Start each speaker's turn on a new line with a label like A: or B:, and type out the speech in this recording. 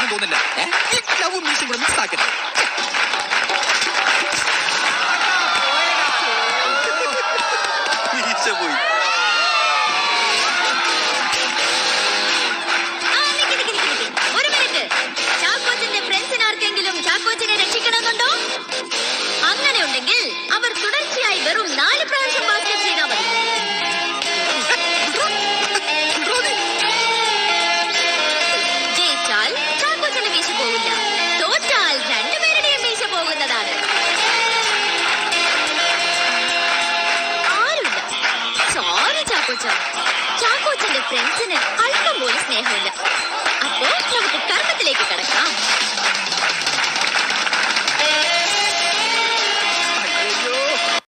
A: ആയിട്ടൊന്നും തോന്നില്ല. ഈ ലവ് കൂടെ മിക്സ് ആക്കരുത്.
B: അങ്ങനെയുണ്ടെങ്കിൽ അവർ തുടർച്ചയായി വെറും നാല് ചാക്കോച്ച ചാക്കോച്ചന്റെ ഫ്രണ്ട്സിന് അല്പം പോലും സ്നേഹമില്ല. അപ്പോ നമുക്ക് കർമ്മത്തിലേക്ക് കിടക്കാം.